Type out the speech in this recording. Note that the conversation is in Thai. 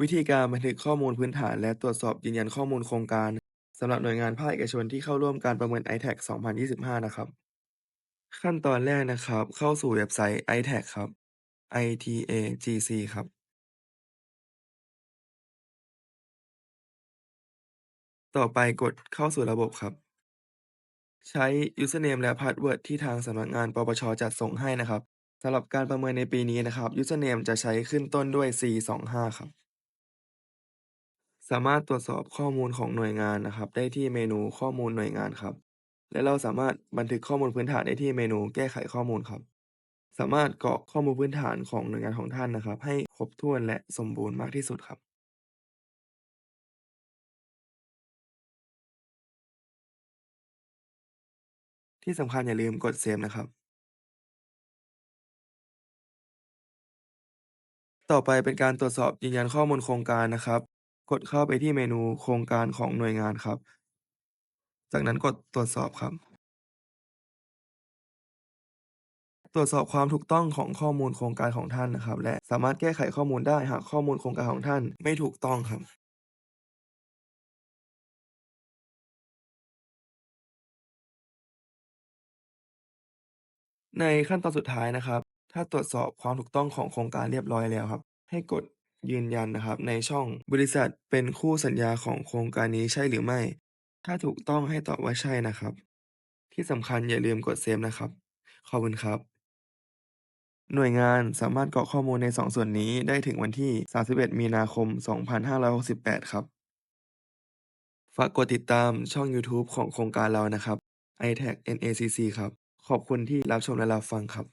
วิธีการบันทึกข้อมูลพื้นฐาน และตรวจสอบยืนยันข้อมูลโครงการสำหรับหน่วยงานภาคเอกชนที่เข้าร่วมการประเมิน iTax 2025 นะครับ ขั้นตอนแรกนะครับ เข้าสู่เว็บไซต์ iTax ครับ itagc ครับ ต่อไปกดเข้าสู่ระบบครับ ใช้ Username และ Password ที่ทางสำนักงานปปช.จัดส่งให้นะครับสำหรับการประเมินในปีนี้นะครับ Username จะใช้ขึ้นต้นด้วย C25 ครับ สามารถตรวจสอบข้อมูลของหน่วยงานนะครับ ได้ที่เมนูข้อมูลหน่วยงานครับ และเราสามารถบันทึกข้อมูลพื้นฐานได้ที่เมนูแก้ไขข้อมูลครับ สามารถกรอกข้อมูลพื้นฐานของหน่วยงานของท่านนะครับ ให้ครบถ้วนและสมบูรณ์มากที่สุดครับ ที่สำคัญอย่าลืมกดเซฟนะครับ ต่อไปเป็นการตรวจสอบยืนยันข้อมูลโครงการนะครับ กดเข้าไปที่เมนูโครงการของหน่วยงานครับ จากนั้นกดตรวจสอบครับ ตรวจสอบความถูกต้องของข้อมูลโครงการของท่านนะครับ และสามารถแก้ไขข้อมูลได้หากข้อมูลโครงการของท่านไม่ถูกต้องครับในขั้นตอนสุดท้ายนะครับ ถ้าตรวจสอบความถูกต้องของโครงการเรียบร้อยแล้วครับ ให้กด ยืนยันนะครับในช่องบริษัทเป็นคู่สัญญาของโครงการนี้ใช่หรือไม่ ถ้าถูกต้องให้ตอบว่าใช่นะครับ ที่สำคัญอย่าลืมกดเซฟนะครับ ขอบคุณครับ หน่วยงานสามารถกรอกข้อมูลใน 2 ส่วนนี้ได้ถึงวันที่ 31 มีนาคม 2568 ครับ ฝากกดติดตามช่องยูทูบของโครงการเรานะครับ iTax NACC ครับ ขอบคุณที่รับชมและรับฟังครับ